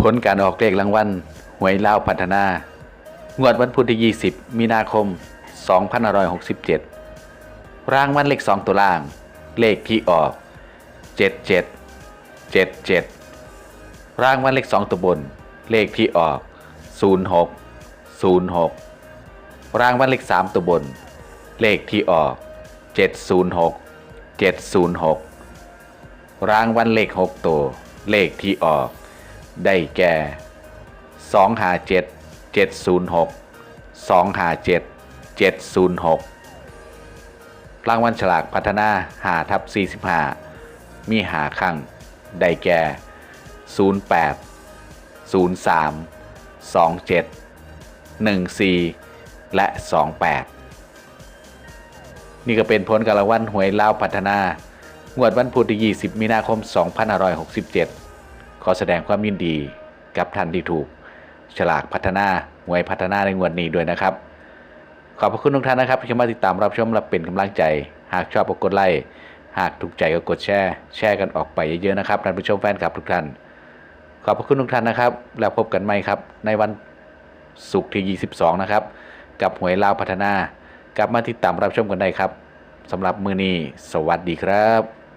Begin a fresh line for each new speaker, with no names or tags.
ผลการออกเลขรางวัลหวยเล่าพัฒนา งวดวันพุธที่ 20 มีนาคม 2567 รางวัลเลข 2 ตัวล่าง เลขที่ออก 77 77 รางวัลเลข 2 ตัวบน เลขที่ออก 06 06 รางวัลเลข 3 ตัวบน เลขที่ออก 706 706 รางวัลเลข 6 ตัว เลขที่ออก ได้แก่ 257 706 257 706 รางวัลฉลากพัฒนาหาทับ 45 มีหาครั้งได้แก่ 08 03 27 14 และ 28 นี่ก็เป็นผลการรางวัลหวยลาวพัฒนา งวดวันพุธที่ 20 มีนาคม 2567 ขอแสดงความยินดีกับท่านที่ถูก ฉลากพัฒนาหวยพัฒนาในงวดนี้ด้วยนะครับ ขอบพระคุณทุกท่านนะครับที่มาติดตามรับชมและเป็นกำลังใจ หากชอบก็กดไลค์หากถูกใจก็กดแชร์แชร์กันออกไปเยอะๆนะครับท่านผู้ชมแฟนคลับทุกท่าน ขอบพระคุณทุกท่านนะครับ แล้วพบกันใหม่ครับ ในวันศุกร์ที่ 22 นะครับ กับหวยลาวพัฒนากลับมาติดตามรับชมกันได้ครับสำหรับมือนี้ สวัสดีครับ